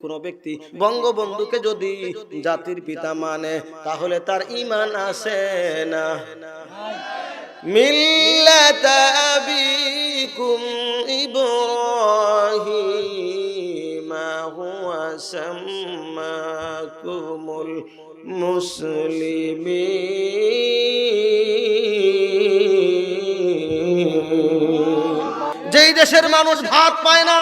কোন ব্যক্তি বঙ্গবন্ধুকে যদি জাতির পিতা মানে তাহলে তার ইমান আসে না। মিল্লাত আবিকুম ইব্রাহিম হুয়া সাম্মাকুমুল মুসলিমিন। যেই দেশের মানুষ ভাত পায় না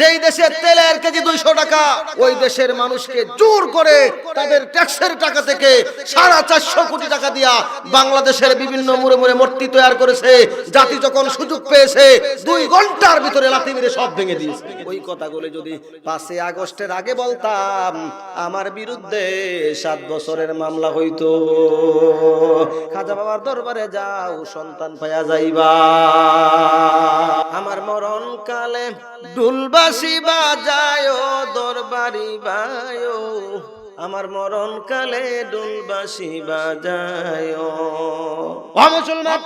যেই দেশের তেলের কেজি দুইশো টাকা, ওই দেশের মানুষকে জোর করে তাদের ট্যাক্সের টাকা থেকে সাড়ে চারশো কোটি টাকা দিয়া বাংলাদেশের বিভিন্ন মুড়ে মুড়ে মূর্তি তৈরি করেছে। জাতি যখন সুযোগ পেয়েছে, দুই ঘণ্টার ভিতরে লাথি মেরে সব ভেঙে দিয়েছে। ওই কথাগুলো যদি পাঁচই আগস্টের আগে বলতাম, আমার বিরুদ্ধে সাত বছরের মামলা হইতো। খাজা বাবার দরবারে যাও, সন্তান পায়া যাইবা। আমার মরণ কালে ডুলবাসি বাজায়, দরবারি বায়ো, আমার মরণ কালে ডুলবাসি বাজায়। মুসলমান,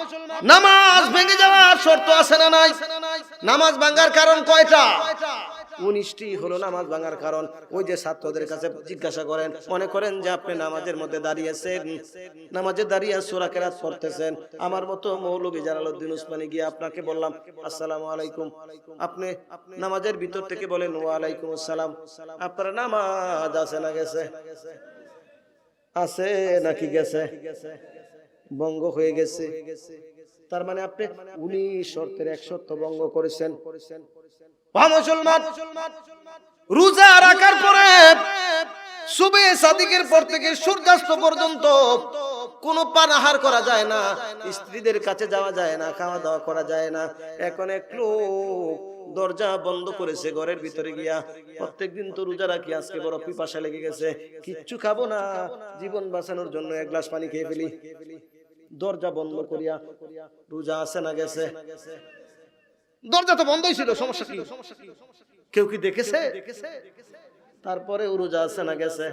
নামাজ ভেঙে যাওয়ার শর্ত আছে না নাই? নামাজ ভাঙ্গার কারণ কয়টা? উনিশটি হলো নামাজ ভাঙার কারণ। ওই যে ছাত্রদের কাছে জিজ্ঞাসা করেন, মনে করেন যে আপনি নামাজের মধ্যে দাঁড়িয়েছেন। নামাজে দাঁড়িয়ে সুরা কেরাত পড়তেছেন। আমার মতো মৌলবী জালালউদ্দিন উসমানী গিয়ে আপনাকে বললাম, আসসালামু আলাইকুম। আপনি নামাজের ভিতর থেকে বলেন, ওয়ালাইকুম আসসালাম। আপনার নামাজ আছে না গেছে? আছে নাকি গেছে? বঙ্গ হয়ে গেছে। তার মানে আপনি উনিশ শর্তের এক শর্ত ভঙ্গ করেছেন। রোজা রাখার পরে সুবে সাদিকের পর থেকে সূর্যাস্ত পর্যন্ত করা যায় না, স্ত্রীদের কাছে যাওয়া যায় না খাওয়া দাওয়া করা যায় না। এখন এক লোক দরজা বন্ধ করেছে ঘরের ভিতরে গিয়া। প্রত্যেকদিন তো রোজা রাখি, আজকে বড় পিপাসা লেগে গেছে। কিচ্ছু খাব না, জীবন বাঁচানোর জন্য এক গ্লাস পানি খেয়ে ফেলি। দরজা বন্ধ করিয়া রোজা আছে না গেছে? দরজা তো বন্ধই ছিল, সমস্যা কি? কেউ কি দেখেছে? তারপরে রোজা আছে না গেছে?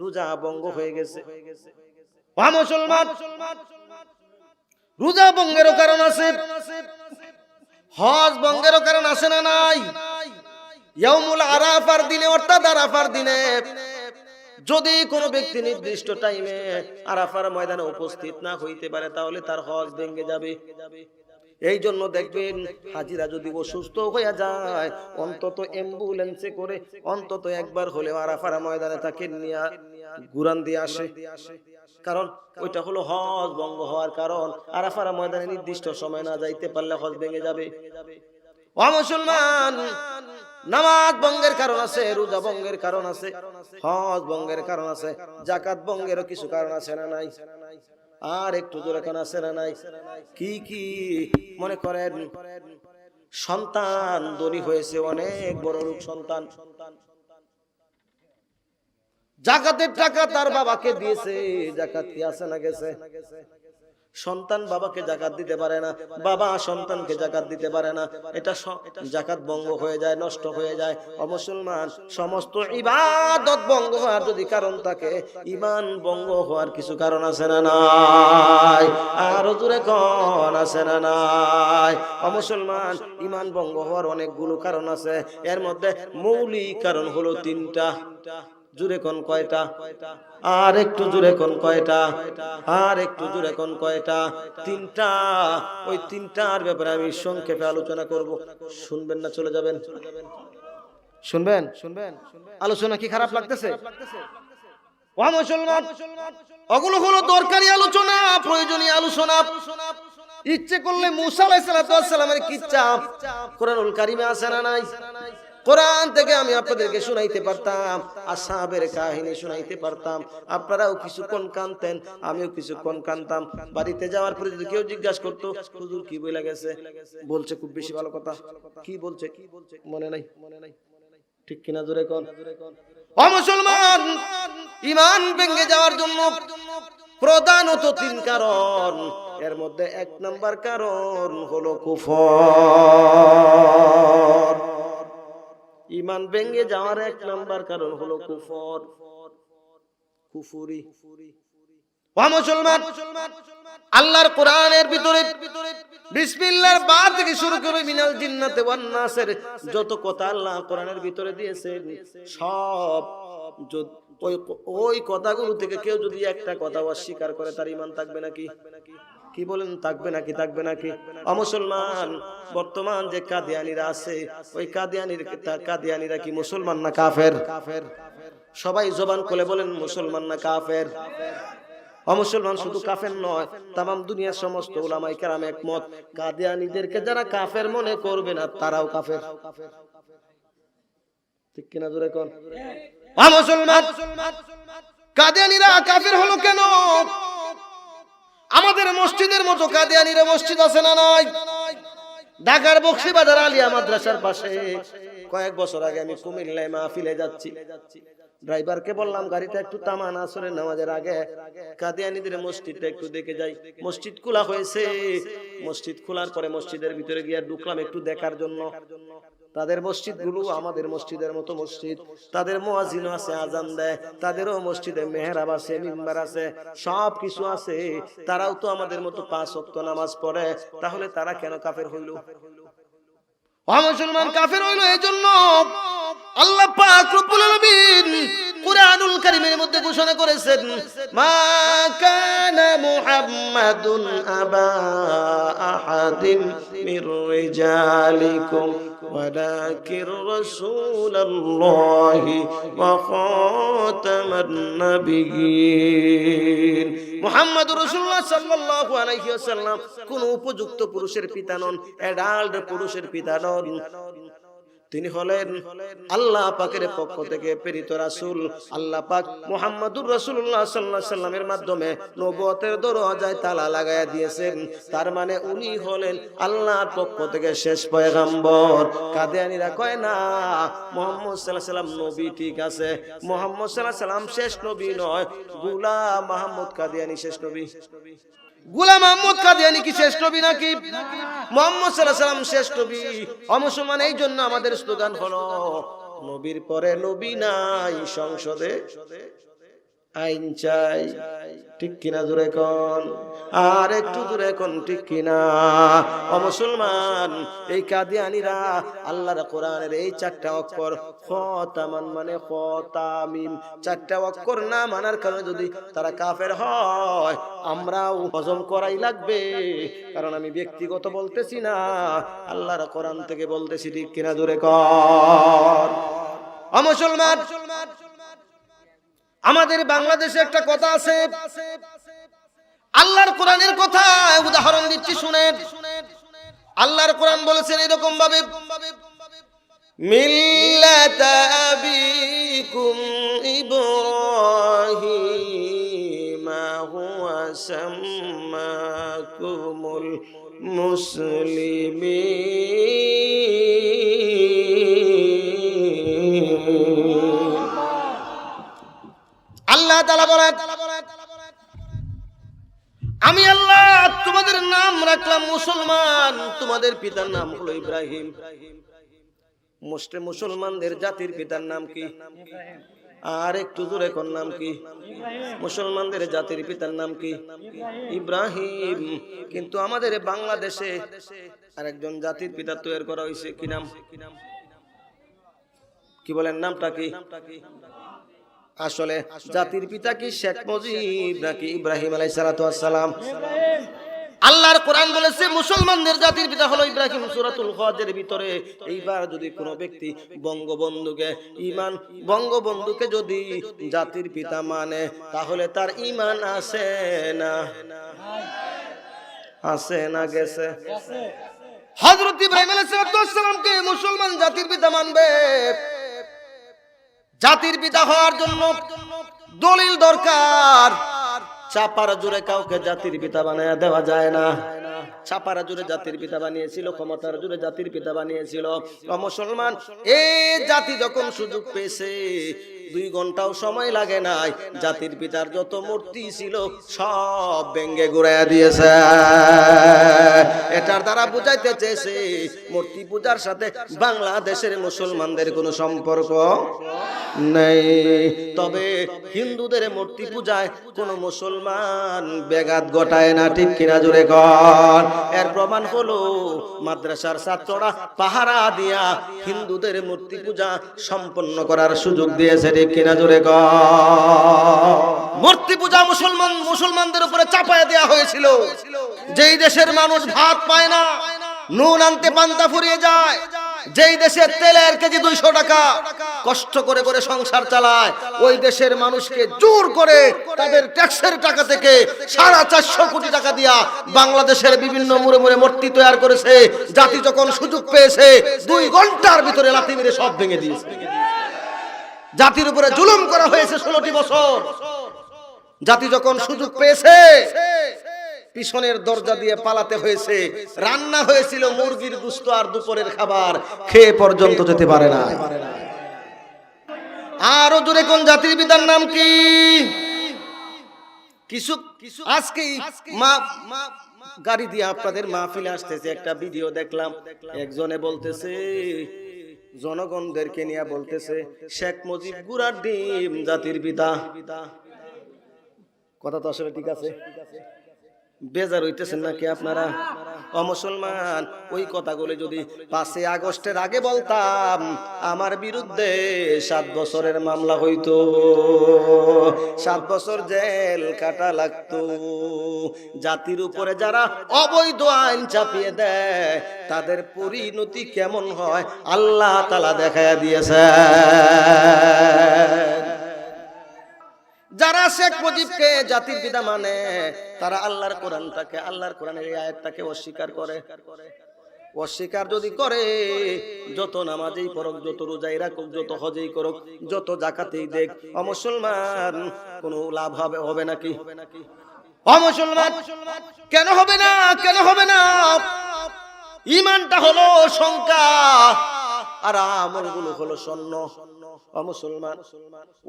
রোজা বঙ্গ হয়ে গেছে। মুসলমান! রোজা বঙ্গেরও কারণ আছে। হজ বঙ্গেরও কারণ আছে না নাই? ইয়াউমুল আরাফার দিনে, অর্থাৎ আরাফার দিনে, যদি কোনো ব্যক্তি নির্দিষ্ট টাইমে আরাফার ময়দানে উপস্থিত না হইতে পারে, তাহলে তার হজ ভেঙে যাবে। এই জন্য দেখবেন হাজিরা যদি অসুস্থ হয়ে যায় অন্তত অ্যাম্বুলেন্সে করে অন্তত একবার হলে আরাফারা ময়দানে তাকে নিয়ে ঘুরান দিয়ে আসে। কারণ ওইটা হলো হজ ভঙ্গ হওয়ার কারণ। আরাফারা ময়দানে নির্দিষ্ট সময় না যাইতে পারলে হজ ভেঙে যাবে। ও মুসলমান নামাজ বঙ্গের কারণ আছে রোজা বঙ্গের কারণ আছে হজ বঙ্গের কারণ আছে জাকাত বঙ্গেরও কিছু কারণ আছে না নাই। আর একটু জোরে কারণ আছে না নাই। কি কি? মনে করেন, সন্তান দরি হয়েছে, অনেক বড় রূপ সন্তান। জাকাতের টাকা তার বাবাকে দিয়েছে, জাকাত কি আছে না গেছে? সন্তান বাবাকে জাকাত দিতে পারে না, বাবা সন্তানকে জাকাত দিতে পারে না। এটা জাকাত ভঙ্গ হয়ে যায়, নষ্ট হয়ে যায়। অমুসলমান সমস্ত ইবাদত ভঙ্গ হওয়ার যদি কারণ থাকে, ইমান ভঙ্গ হওয়ার কিছু কারণ আছে না নাই? আরও জোরে কন, আছে না নাই? অমুসলমান ইমান ভঙ্গ হওয়ার অনেকগুলো কারণ আছে। এর মধ্যে মৌলিক কারণ হলো তিনটা। জুড়ে কোন কয়টা? আর একটু জুড়ে কোন কয়টা? আর একটু জুড়ে কোন কয়টা? তিনটা। ওই তিনটার ব্যাপারে আমি সংক্ষেপে আলোচনা করব। শুনবেন না চলে যাবেন। শুনবেন? শুনবেন আলোচনা কি খারাপ লাগতেছে? আলোচনা, প্রয়োজনীয় আলোচনা। ইচ্ছে করলে মুসা আলাইহিস সালামের কিচ্ছা কোরআনুল কারিমে আছে না নাই? কোরআন থেকে আমি আপনাদেরকে শুনাইতে পারতাম আসাবের কাহিনী শুনাইতে পারতাম। আপনারাও কিছুক্ষণ কানতেন আমিও কিছুক্ষণ কানতাম বাড়িতে যাওয়ার পরে যদি কেউ জিজ্ঞাসা করতো, হুজুর, কি বইলা গেছে? বলছে খুব বেশি ভালো কথা। কি বলছে কি বলছে? মনে নাই মনে নাই। ঠিক কিনা জোরে কোন? ও মুসলমান, ইমান ভেঙে যাওয়ার জন্য প্রধানত তিন কারণ। এর মধ্যে এক নাম্বার কারণ হলো কুফর। ইমান ভেঙে যাওয়ার এক নাম্বার কারণ হলো কুফর। কুফুরি। মুসলমান আল্লাহর কোরআনের ভিতরে বিসমিল্লাহর বা থেকে শুরু করে মিনাল জিন্নাতে ওয়ান নাসের যত কথা আল্লাহ কোরআনের ভিতরে দিয়েছেন সব ওই ওই কথাগুলো থেকে কেউ যদি একটা কথা অস্বীকার করে তার ইমান থাকবে নাকি? কি বলেন, থাকবে নাকি থাকবে নাকি? অমুসলমান, বর্তমান যে কাদিয়ানিরা আছে, ওই কাদিয়ানির কাদিয়ানিরা কি মুসলমান না কাফের? কাফের সবাই জবান খুলে বলেন, মুসলমান না কাফের? অমুসলমান শুধু কাফের নয় তাম দুনিয়ার সমস্ত ওলামাই কেরাম একমত। কাদিয়ানিদেরকে যারা কাফের মনে করবে না, তারাও কাফের। ঠিক কিনা জোরে কোন? মুসলমান কাদিয়ানিরা কাফের হলো কেন? আমাদের মসজিদের মতো কাদিয়ানিরা মসজিদ আছে না নাই? ঢাকার বক্সিবাজার আলিয়া মাদ্রাসার পাশে। কয়েক বছর আগে আমি কুমিল্লায় মাহফিলে যাচ্ছি। ড্রাইভারকে বললাম, গাড়িটা একটু তামান আসরের নামাজের আগে কাদিয়ানিদের মসজিদটা একটু দেখে যাই। মসজিদ খোলা হয়েছে। মসজিদ খোলার পরে মসজিদের ভিতরে গিয়ে ঢুকলাম একটু দেখার জন্য। তাদের মসজিদগুলো আমাদের মসজিদের মতো মসজিদ। তাদের মোয়াজিনও আছে আজান দেয়। তাদেরও মসজিদে মেহরাব আছে মিম্বার আছে। সব কিছু আছে। তারাও তো আমাদের মতো পাঁচ ওয়াক্ত নামাজ পড়ে। তাহলে তারা কেন কাফের হইল? মুসলমান কাফের হইল এই জন্য আল্লাহ পাক রব্বুল আলামিন কুরআনুল কারীমের মধ্যে ঘোষণা করেছেন মা কানা মুহাম্মাদুন আবা আহাদিন মির রিজালিকুম ولكن رسول الله وخاتم النبيين মুহাম্মদ রাসূলুল্লাহ সাল্লাল্লাহু আলাইহি ওয়াসাল্লাম কোন উপযুক্ত পুরুষের পিতা নন অ্যাডাল্ট পুরুষের পিতা নন তিনি হলেন আল্লাহ পাকের পক্ষ থেকে প্রেরিত রাসূল। আল্লাহ পাক মুহাম্মদুর রাসূলুল্লাহ সাল্লাল্লাহু আলাইহি সাল্লামের মাধ্যমে নবুয়তের দরজায় তালা লাগায়া দিয়েছেন। তার মানে উনি হলেন আল্লাহর পক্ষ থেকে শেষ পয়গাম্বর। কাদিয়ানীরা কয়, না, মুহাম্মদ আলাইহি সাল্লাম নবী ঠিক আছে। মুহাম্মদ আলাইহি সাল্লাম শেষ নবী নয়। গোলাম মাহমুদ কাদিয়ানী শেষ নবী। গোলাম মাহমুদ কাদিয়ানি কি শ্রেষ্ঠ নবী নাকি? মোহাম্মদ সাল্লাহ সাল্লাম শ্রেষ্ঠ নবী অমুসলমান, এই জন্য আমাদের স্লোগান হলো, নবীর পরে নবী নাই, সংসদে আইন চাই। ঠিক কিনা জোরে কোন? আর একটু দূরে কোন, ঠিক কিনা? ও মুসলমান, এই কাদিয়ানিরা আল্লাহর কোরআনের এই চারটা অক্ষর খতামান মানে খতামিম। চারটা অক্ষর না মানার কারণে যদি তারা কাফের হয়, আমরাও হজম করাই লাগবে। কারণ আমি ব্যক্তিগত বলতেছি না, আল্লাহর কোরআন থেকে বলতেছি, ঠিক কিনা জোরে কর ও মুসলমান আমাদের বাংলাদেশে একটা কথা আছে। আল্লাহর কোরআনের কথা উদাহরণ দিচ্ছি, শুনেন। আল্লাহর কোরআন বলেছেন এরকম ভাবে মিল্লাত আবিকুম ইব্রাহিম হুয়া সাম্মাকুমুল মুসলিমিন। আল্লাহ তালা বলেন, আমি আল্লাহ তোমাদের নাম রাখলাম মুসলমান। তোমাদের পিতার নাম হলো ইব্রাহিম। মুসলিম মুসলমানদের জাতির পিতার নাম কি? আর একটু দূরে কোন নাম কি? মুসলমানদের জাতির পিতার নাম কি? ইব্রাহিম। কিন্তু আমাদের বাংলাদেশে আরেকজন জাতির পিতা তৈরি করা হয়েছে, কি নাম? কি বলেন, নামটা কি? আসলে জাতির পিতা কি শেখ মুজিব নাকি ইব্রাহিম আলাই সালাম আল্লাহর কোরআন বলেছে মুসলমানদের জাতির পিতা হলো ইব্রাহিম সূরাতুল হজের ভিতরে। এইবার যদি কোনো ব্যক্তি বঙ্গবন্ধুকে ইমান বঙ্গবন্ধুকে যদি জাতির পিতা মানে তাহলে তার ইমান আছে না। আছে না গেছে। হযরত ইব্রাহিম আলাইহিস সালামকে মুসলমান জাতির পিতা মানবে। জাতির পিতা হওয়ার জন্য দলিল দরকার। চাপার জুড়ে কাউকে জাতির পিতা বানিয়ে দেওয়া যায় না। ছাপারা জুড়ে জাতির পিতা বানিয়েছিল, ক্ষমতার জুড়ে জাতির পিতা বানিয়েছিল। মুসলমান এই জাতি যখন সুযোগ পেয়েছে দুই ঘন্টাও সময় লাগে নাই। জাতির পিতার যত মূর্তি ছিল, সব ব্যঙ্গে ঘুরাইয়া দিয়েছে। এটার দ্বারা বুঝাইতে চেয়েছে, মূর্তি পূজার সাথে বাংলাদেশের মুসলমানদের কোনো সম্পর্ক নেই। তবে হিন্দুদের মূর্তি পূজায় কোন মুসলমান বেগাত ঘটায় না, ঠিক কিনা জুড়ে কর? এর প্রমাণ হলো, মাদ্রাসার ছাত্ররা পাহারা দিয়া হিন্দুদের মূর্তি পূজা সম্পন্ন করার সুযোগ দিয়েছে কিনা জুড়ে কর মূর্তি পূজা মুসলমান, মুসলমানদের উপরে চাপায় দেওয়া হয়েছিল। যেই দেশের মানুষ ভাত পায় না, নুন আনতে পান্তা ফুরিয়ে যায়। যেই দেশের তেলের কেজি দুইশো টাকা, কষ্ট করে করে সংসার চালায়, ওই দেশের মানুষকে জোর করে তাদের ট্যাক্সের টাকা থেকে সাড়ে চারশো কোটি টাকা দিয়া বাংলাদেশের বিভিন্ন মুড়ে মুড়ে মূর্তি তৈরি করেছে। জাতি যখন সুযোগ পেয়েছে, দুই ঘণ্টার ভিতরে লাথি মেরে সব ভেঙে দিয়েছে। জাতির উপরে জুলুম করা হয়েছে ষোলোটি বছর। জাতি যখন সুযোগ পেয়েছে পিছনের দরজা দিয়ে পালাতে হয়েছে। রান্না হয়েছিল মুরগির গুস্ত আর দুপুরের খাবার। খেয়ে পর্যন্ত যেতে পারে না। আরও জোরে কোন জাতির পিতার নাম কি? কিছু কিছু আজকে মা গাড়ি দিয়ে আপনাদের মাহফিলে আসতেছে একটা ভিডিও দেখলাম। একজনে বলতেছে জনগণদেরকে নিয়ে বলতেছে শেখ মুজিব গুড়ার ডিম জাতির পিতা। কথা তো আসলে ঠিক আছে। বেজার হইতেছেন নাকি আপনারা? অমুসলমান ওই কথাগুলো যদি পাঁচই আগস্টের আগে বলতাম আমার বিরুদ্ধে সাত বছরের মামলা হইতো। সাত বছর জেল কাটা লাগতো। জাতির উপরে যারা অবৈধ আইন চাপিয়ে দেয় তাদের পরিণতি কেমন হয়? আল্লাহ তালা দেখায় দিয়েছে যারা শেখ মুজিবকে জাতির পিতা মানে তারা আল্লাহর কোরআনটাকে, আল্লাহর কোরআনের আয়াতটাকে অস্বীকার করে। অস্বীকার যদি করে, যত নামাজেই করুক যত রোজাই রাখুক, যত হজেই করুক, যত জাকাতেই দেখ, অমুসলমান, কোনো লাভ হবে হবে নাকি? অমুসলমান, কেন হবে না, কেন হবে না? ইমানটা হলো শঙ্কা আর আমলগুলো হলো স্বর্ণ মুসলমান,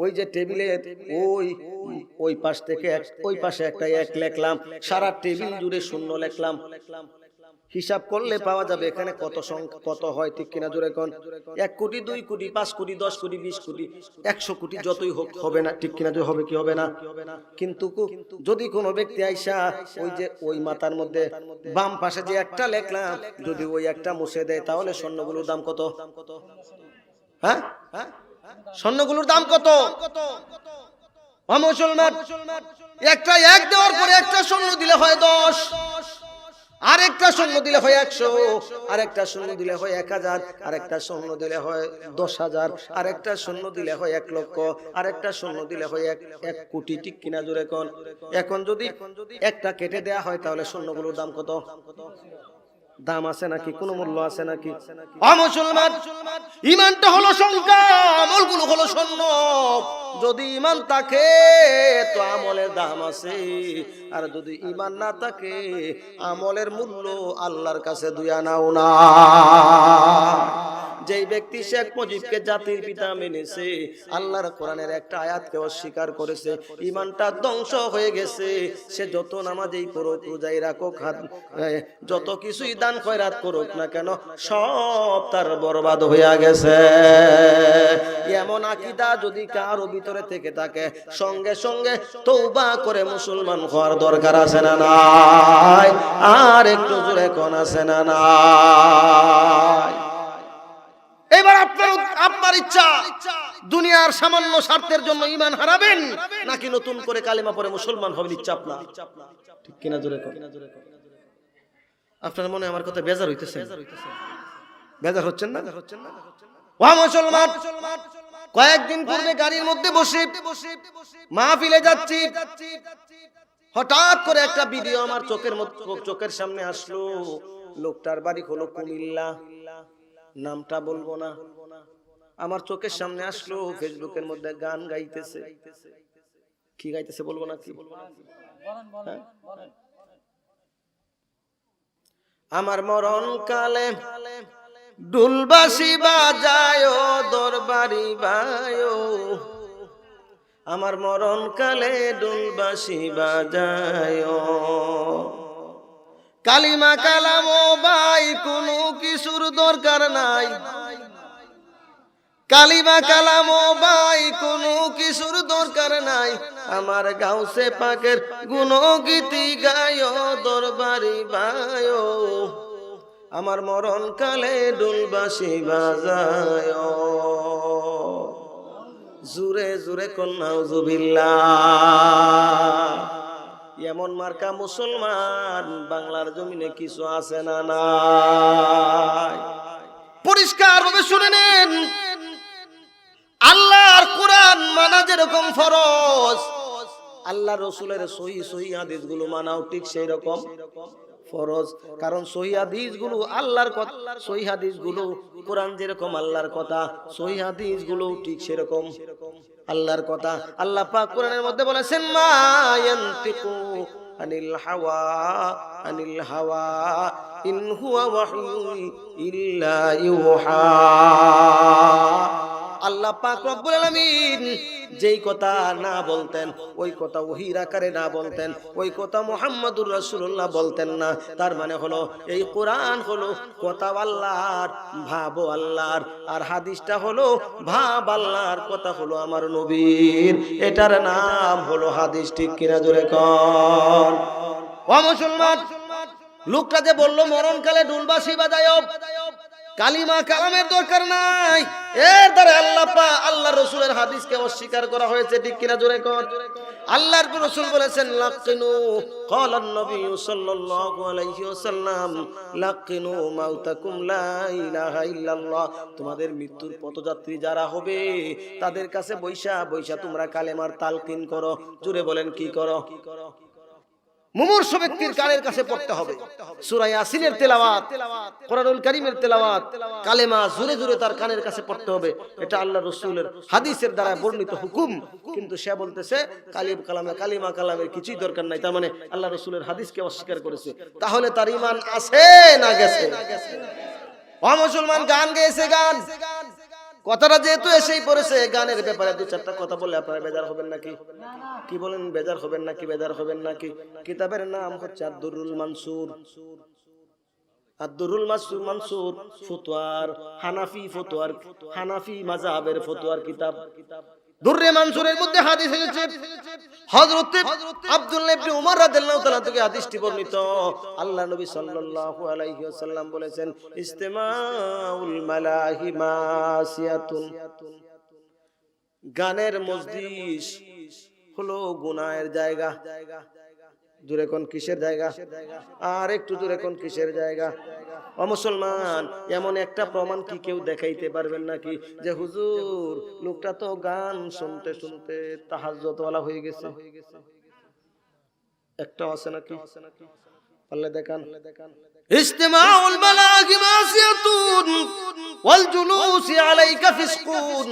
ওই যে টেবিলে ওই ওই পাশ থেকে ওই পাশে একটা এক লেখলাম, সারা টেবিল জুড়ে শূন্য লেখলাম। হিসাব করলে পাওয়া যাবে এখানে কত সংখ্যা কত হয় ঠিক কিনা জোরে কোন? এক কোটি দুই কোটি পাঁচ কোটি দশ কোটি বিশ কোটি একশো কোটি যতই হোক হবে না ঠিক কিনা হবে কি হবে না? কিন্তু যদি কোনো ব্যক্তি আইসা ওই যে ওই মাথার মধ্যে বাম পাশে যে একটা লেখলাম যদি ওই একটা মুছে দেয় তাহলে স্বর্ণগুলোর দাম কত? হ্যাঁ? হ্যাঁ? স্বর্ণগুলোর দাম কত? মুসলমান একটা এক দেওয়ার পরে একটা স্বর্ণ দিলে হয় দশ। আরেকটা স্বর্ণ দিলে হয় একশো আর একটা স্বর্ণ দিলে হয় এক হাজার আর একটা স্বর্ণ দিলে হয় দশ হাজার আর একটা স্বর্ণ দিলে হয় এক লক্ষ আর একটা স্বর্ণ দিলে হয় এক এক কোটি, ঠিক কিনা জোরে এখন? এখন যদি একটা কেটে দেয়া হয়, তাহলে স্বর্ণগুলোর দাম কত? দাম আছে নাকি? কোনো মূল্য আছে নাকি? অমুসলমান ইমানটা হলো সংখ্যা, আমলগুলো হলো স্বর্ণ যদি ইমান থাকে, তো আমলের দাম আছে। আর যদি ইমান না থাকে, আমলের মূল্য আল্লাহর কাছে দুই আনাও না। যেই ব্যক্তি শেখ মুজিবকে জাতির পিতা মেনেছে, আল্লাহর কোরআনের একটা আয়াতকে অস্বীকার করেছে ইমানটা ধ্বংস হয়ে গেছে, সে যত নামাজেই করুক, রোজাই রাখুক, হাত যত কিছুই দান খয়রাত করুক না কেন, সব তার বরবাদ হইয়া গেছে। এমন আকিদা যদি কারও ভিতরে থেকে থাকে, সঙ্গে সঙ্গে তৌবা করে মুসলমান হওয়ার দরকার আছে না নাই? আর একটু জোরে কোন আছে না নাই? এবার আপনার আপনার ইচ্ছা, দুনিয়ার সামান্য স্বার্থের জন্য ইমান হারাবেন, নাকি নতুন করে কালিমা পরে মুসলমান হবেন, ইচ্ছা আপনার? ঠিক কিনা জোরে আপনার মনে আমার কথা বেজার হইতেছে? বেজার হচ্ছেন না? ওয়া মুসলমান, কয়েকদিন পূর্বে গাড়ির মধ্যে বসে মাহফিলে যাচ্ছি। হঠাৎ করে একটা ভিডিও আমার চোখের চোখের সামনে আসলো। লোকটার বাড়ি হলো কুমিল্লা। নামটা বলব না। আমার চোখের সামনে আসলো, ফেসবুকের মধ্যে গান গাইতেছে। কি গাইতেছে বলব না কি? হ্যাঁ? আমার মরণ কালে ডুলবাসি বাজায় দরবারি বায়ো আমার মরণ কালে ডুলবাসি বাজায় কালিমা কালাম ও ভাই, কোনো কিছুর দরকার নাই। কালিমা কালাম ও ভাই, কোনো কিছুর দরকার নাই। আমার গাউসে পাকের গুণগীতি গায়, দরবারি বায়। আমার মরণ কালে ডুলবাসি বাজায়। জুরে জুরে কন্যাও জুবিল্লা এমন মার্কা মুসলমান, বাংলার জমিনে কিছু আছে না নাই? পরিষ্কার ভাবে শুনে নেন। আল্লাহর কোরআন মানা যেরকম ফরজ, আল্লাহ রসুলের সহি সহি হাদিসগুলো মানাও ঠিক সেই রকম ফরজ। কারণ সহি হাদিসগুলো আল্লাহর কথা সহি হাদিসগুলো কোরআন যেরকম আল্লাহর কথা, সহি হাদিসগুলো ঠিক সেরকম আল্লাহর কথা। আল্লাহ পাক কোরআনের মধ্যে বলেছেন, মা আনিল হাওয়া আনিল হাওয়া, ইন হুয়া ওয়াহয়ুন ইল্লা ইউহা। আল্লাহ পাক রব্বুল আলামিন যেই কথা না বলতেন, ওই কথা ওহির আকারে না বলতেন, ওই কথা মুহাম্মাদুর রাসূলুল্লাহ বলতেন না। তার মানে হলো, এই কোরআন হলো কথা আল্লাহর, ভাবো আল্লাহর, আর হাদিসটা হলো ভাব আল্লাহর, কথা হলো আমার নবীর। এটার নাম হলো হাদিস, ঠিক কিনা জোরে কর ও মুসলমান, লোকটা যে বলল, মরণকালে ডুলবাসি বাজায়। কালিমা কালামের দরকার নাই। এর দ্বারা আল্লাহ পা আল্লাহ রসুলের হাদিসকে অস্বীকার করা হয়েছে, ঠিক কিনা জোরে কর আল্লাহর রসুল বলেছেন, লাকিনু ক্বালান নবী সাল্লাল্লাহু আলাইহি ওয়াসাল্লাম, লাকিনু মাউতাকুম লা ইলাহা ইল্লাল্লাহ তোমাদের মৃত্যুর পথযাত্রী যারা হবে, তাদের কাছে বৈশা বৈশা, তোমরা কালেমার তালকিন করো। জুড়ে বলেন, কি করো? মুমূর্ষ ব্যক্তির কানের কাছে পড়তে হবে। সূরা ইয়াসিনের তেলাওয়াত কোরআনুল কারীমের তেলাওয়াত কালেমা জোরে জোরে তার কানের কাছে পড়তে হবে। এটা আল্লাহ রাসূলের হাদিসের দ্বারা বর্ণিত হুকুম। কিন্তু সে বলতেছে কালিম কালামে কালিমা কালামের কিছুই দরকার নাই। তার মানে আল্লাহ রাসূলের হাদিসকে অস্বীকার করেছে। তাহলে তার ইমান আছে না গেছে? মুসলমান গান গেয়েছে গান। কথাটা যেহেতু এসেই পড়েছে, গানের ব্যাপারে দু চারটা কথা বলে আপনারা বেজার হবেন নাকি? কি বলেন, বেজার হবেন নাকি, বেজার হবেন নাকি? কিতাবের নাম হচ্ছে আব্দুরুল মানসুর। আব্দুরুল মাসুর মানসুর ফতোয়ার হানাফি ফতোয়ার, হানাফি মাজাবের ফতোয়ার কিতাব। দুররে মানসুরের মধ্যে হাদিস এসেছে। হযরত আব্দুল্লাহ ইবনে উমর রাদিয়াল্লাহু তাআলা থেকে হাদিসটি বর্ণিত। আল্লাহ নবী সাল্লাল্লাহু আলাইহি ওয়াসাল্লাম বলেছেন, ইস্তেমাউল মালাহি মাসিয়াতুন। গানের মজলিস হলো গুনাহের জায়গা। দূরে কোন কিসের জায়গা? আর একটু দূরে কোন কিসের জায়গা? ও মুসলমান, এমন একটা প্রমাণ কি কেউ দেখাইতে পারবেন নাকি? যে হুজুর, লোকটা তো গান শুনতে শুনতে তাহাজ্জত ওয়ালা হয়ে গেছে। একটা আছে নাকি? পারলে দেখান। ইস্তেমাউল বালাগি মাসিয়াতুন ওয়াল জুলুসি আলাইকা ফিসকুন।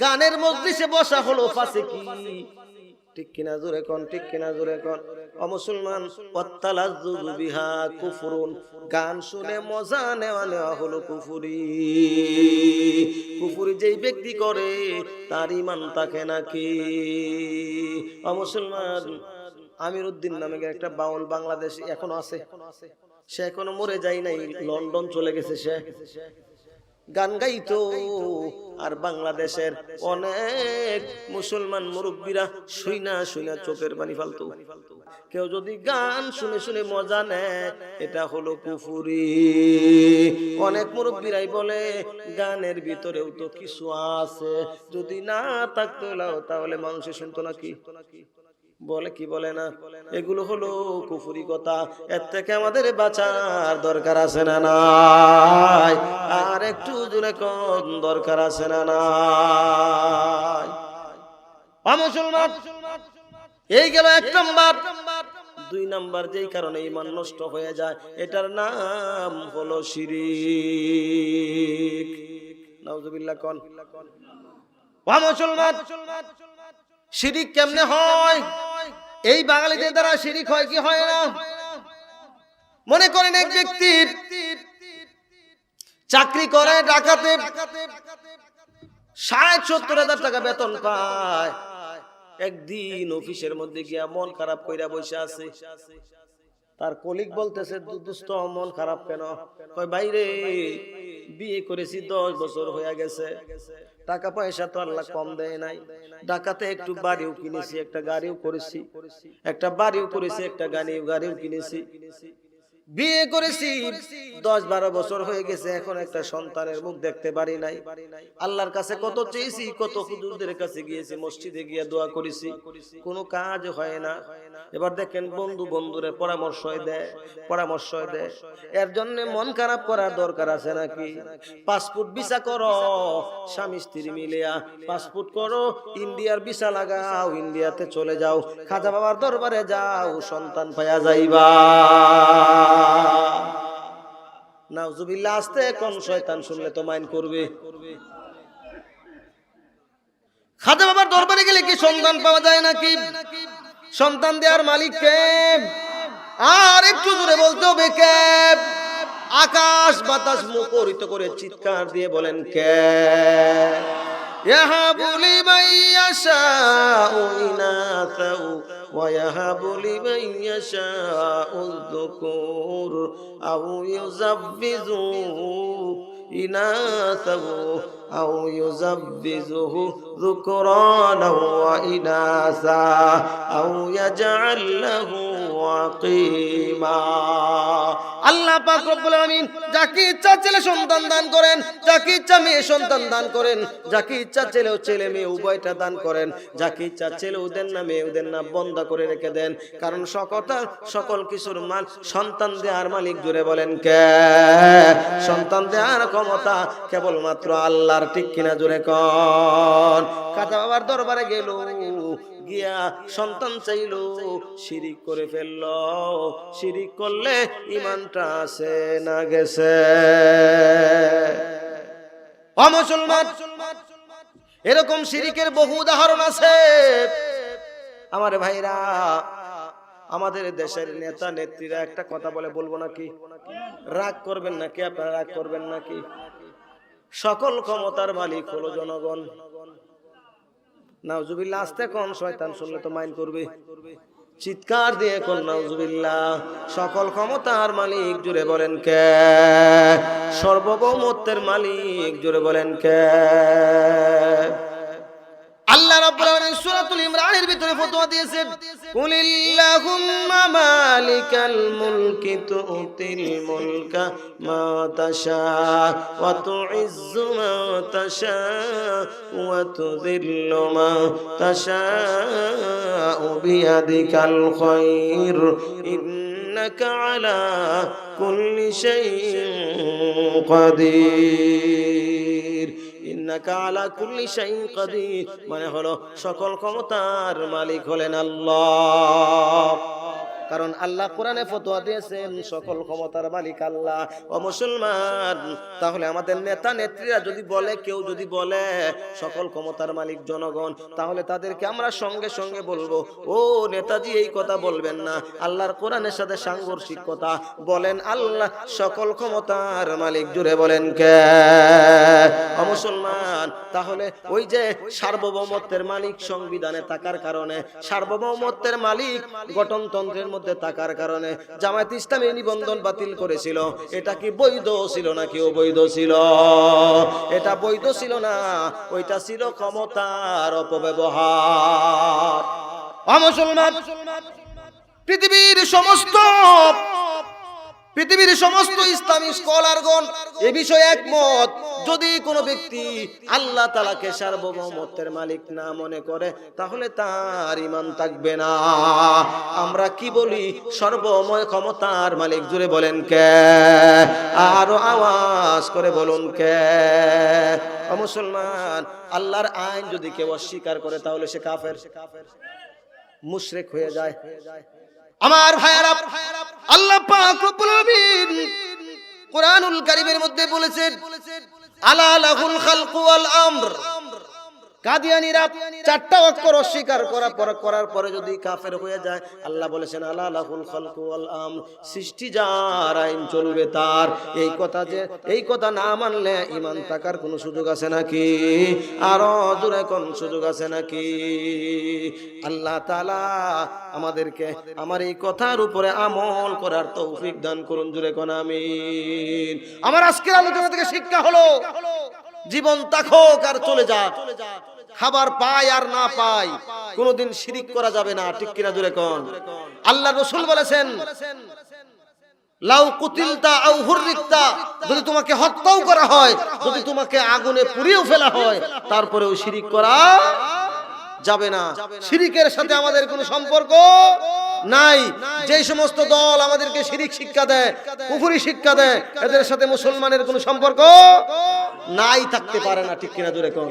গানের মজলিসে বসা হলো ফাসিকি। ঠিক কিনা জোরে কন, ঠিক কিনা জোরে কন। অমুসলমান বিহা কুফরুন। গান শুনে মজা নেওয়া নেওয়া হলো কুফুরি। কুফুরি যেই ব্যক্তি করে, তার ইমান থাকে নাকি? অমুসলমান আমির উদ্দিন নামে একটা বাউল বাংলাদেশ এখনও আছে। সে এখনও মরে যায় নাই, লন্ডন চলে গেছে সে। গান গাইতো। আর বাংলাদেশের অনেক মুসলমান মুরব্বীরা শুইনা শুইনা চোখের পানি ফালতো। কেউ যদি গান শুনে শুনে মজা নেয়, এটা হলো কুফুরি। অনেক মুরব্বীরাই বলে, গানের ভিতরেও তো কিছু আছে। যদি না থাকতো তাহলে মানুষে শুনতো নাকি? বলে কি বলে না? এগুলো হলো কুফুরি কথা। এর থেকে আমাদের বাঁচার দরকার আছে না আর জোরে কম দরকার আছে না নাই? মুসলমান এই গেল এক নম্বর। দুই নাম্বার যেই কারণে ইমান নষ্ট হয়ে যায় এটার নাম হলো শিরিক। নাউজুবিল্লাহ কোন। মুসলমান শিরিক কেমনে হয়? এই বাঙালিদের দ্বারা শিরিক হয় কি হয় না? মনে করেন এক ব্যক্তি চাকরি করে ডাকাতে ষাট সত্তর হাজার টাকা বেতন পায়। একদিন অফিসের মধ্যে গিয়া মন খারাপ কইরা বসে আছে। তার কলিগ বলতেছে "দু- মন খারাপ কেন? কয় বাইরে বিয়ে করেছি, দশ বছর হয়ে গেছে। টাকা পয়সা তো আল্লাহ কম দেয় নাই। ঢাকাতে একটু বাড়িও কিনেছি, একটা গাড়িও করেছি। একটা বাড়িও করেছি, একটা গাড়িও গাড়িও কিনেছি। বিয়ে করেছি। দশ বারো বছর হয়ে গেছে এখন একটা সন্তানের মুখ দেখতে পারি নাই। আল্লাহর কাছে কত চেয়েছি কত হুজুরদের কাছে গিয়েছি মসজিদে গিয়ে দোয়া করেছি। কোনো কাজ হয় না। এবার দেখেন বন্ধু বন্ধুরে পরামর্শ দেয় পরামর্শ দেয় এর জন্য মন খারাপ করার দরকার আছে নাকি? পাসপোর্ট ভিসা করো স্বামী স্ত্রী মিলিয়া পাসপোর্ট করো ইন্ডিয়ার ভিসা লাগাও ইন্ডিয়াতে চলে যাও। খাজা বাবার দরবারে যাও সন্তান পায়া যাইবা। নাউজুবিল্লাহ, আসতে কোন শয়তান শুনলে তো মাইন করবে। বাবার দরবারে গেলে কি সন্তান পাওয়া যায় নাকি? সন্তান দেওয়ার মালিক কে আর একটু জোরে বলতে হবে, কে? আকাশ বাতাস মুখরিত করে চিৎকার দিয়ে বলেন, কে? ইহা বলি মাইয়াশা ইনাসাউ ويهب لمن يشاء الذكور أو يزبزه إناثا أو يزبزه ذكرانا وإناثا أو يجعل له আল্লাহ যাকে ইচ্ছা ছেলে সন্তান দান করেন, যাকে ইচ্ছা মেয়ে সন্তান দান করেন, যাকে ইচ্ছা ছেলে ছেলে মেয়ে উভয়টা দান করেন, যাকে ইচ্ছা ছেলে না মেয়ে না বন্ধ করে রেখে দেন। কারণ সকতা সকল কিছুর মাল সন্তান দেয়ার মালিক জুড়ে বলেন কে? সন্তান দেয়ার ক্ষমতা কেবলমাত্র আল্লাহর, ঠিক কিনা জুড়ে কন? কাঁচা বাবার দরবারে গেল গিয়া সন্তান চাইল, শিরিক করে ফেলল। শিরিক করলে ইমানটা আছে না গেছে। এরকম শিরিকের বহু উদাহরণ আছে। আমার ভাইরা, আমাদের দেশের নেতা, নেত্রীরা একটা কথা বলে, বলব নাকি? রাগ করবেন নাকি? আপনারা রাগ করবেন নাকি? সকল ক্ষমতার মালিক হলো জনগণ। নাউজুবিল্লাহ আস্তে কোন শয়তান শুনলে তো মাইন করবে। চিৎকার দিয়ে কোন নাউজুবিল্লাহ। সকল ক্ষমতার মালিক জুড়ে বলেন কে? সর্বভৌমত্বের মালিক জুড়ে বলেন কে? সূরাতুল ইমরানের ভিতরে ফতোয়া দিয়েছেন। কুলিল্লাহুম্মা মালিকাল মুলকি তুতিল মুলকা মা তাশা ওয়া তুইজ্জু মা তাশা ওয়া তুযিল্লু মা তাশা বিয়াদিকাল খায়র ইন্নাকা আলা কুল্লি শাইইন কাদির। ইন্নাকা আলা কুল্লি শাইইন কাদির। মানে হলো সকল ক্ষমতার মালিক হলেন আল্লাহ। কারণ আল্লাহ কোরআনে ফতোয়া দিয়েছেন, সকল ক্ষমতার মালিক আল্লাহ। ও মুসলমান, তাহলে আমাদের নেতা, নেত্রীরা যদি বলে, কেউ যদি বলে, সকল ক্ষমতার মালিক জনগণ তাহলে তাদেরকে আমরা সঙ্গে সঙ্গে বলব, ও নেতাজি, এই কথা বলবেন না। আল্লাহর কোরআনের সাথে সাংঘর্ষিক কথা। বলেন আল্লাহ, সকল ক্ষমতার মালিক জুড়ে বলেন কে? মুসলমান, তাহলে ওই যে সার্বভৌমত্বের মালিক সংবিধানে থাকার কারণে, সার্বভৌমত্বের মালিক গঠনতন্ত্রের মধ্যে থাকার কারণে জামায়াত ইসলামী নিবন্ধন বাতিল করেছিল। এটা কি বৈধ ছিল নাকি অবৈধ ছিল? এটা বৈধ ছিল না, ওইটা ছিল ক্ষমতার অপব্যবহার। অমুসলমান পৃথিবীর সমস্ত পৃথিবীর সমস্ত ইসলামী স্কলারগণ এ বিষয়ে একমত। যদি কোনো ব্যক্তি আল্লাহ তালাকে সার্বভৌমত্বের মালিক না মনে করে, তাহলে তার ইমান থাকবে না। আমরা কি বলি? সর্বময় ক্ষমতার মালিক জুড়ে বলেন কে? আরও আওয়াজ করে বলুন কে? মুসলমান, আল্লাহর আইন যদি কেউ অস্বীকার করে, তাহলে সে কাফের। মুশরেক হয়ে যায়। আমার ভাইয়ারা, আল্লাহ পাক রব্বুল আমিন কুরআনুল কারীমের মধ্যে বলেছেন, আলা লাহুল খালকু ওয়াল আমর। কাদিয়ানিরা চারটা অক্ষর অস্বীকার পর, করার পরে যদি কাফের হয়ে যায়, আল্লাহ বলেছেন খালকু আমর সৃষ্টি যার আইন চলবে তার। এই কথা যে, এই কথা না মানলে ইমান থাকার কোনো সুযোগ আছে নাকি? জোরে সুযোগ আছে নাকি? আল্লাহ আমাদেরকে আমার এই কথার উপরে আমল করার তৌফিক দান করুন জুড়ে কোন আমিন। আমার আজকের আলোচনা থেকে শিক্ষা হলো, জীবন তাকুক আর চলে যাক। খাবার পায় আর না পায়, কোনোদিন শিরিক করা যাবে না, ঠিক কিনা জুড়ে কোন? আল্লাহ রসুল বলেছেন, লাউ কুতিলতা আও হুররিকতা, যদি তোমাকে হত্যাও করা হয়, যদি তোমাকে আগুনে পুড়িয়েও ফেলা হয়, তারপরেও শিরিক করা যাবে না। শিরিকের সাথে আমাদের কোনো সম্পর্ক নাই। যে সমস্ত দল আমাদেরকে শিরিক শিক্ষা দেয়, কুফুরি শিক্ষা দেয়, এদের সাথে মুসলমানের কোনো সম্পর্ক নাই, থাকতে পারে না, ঠিক কিনা জোরে কোন?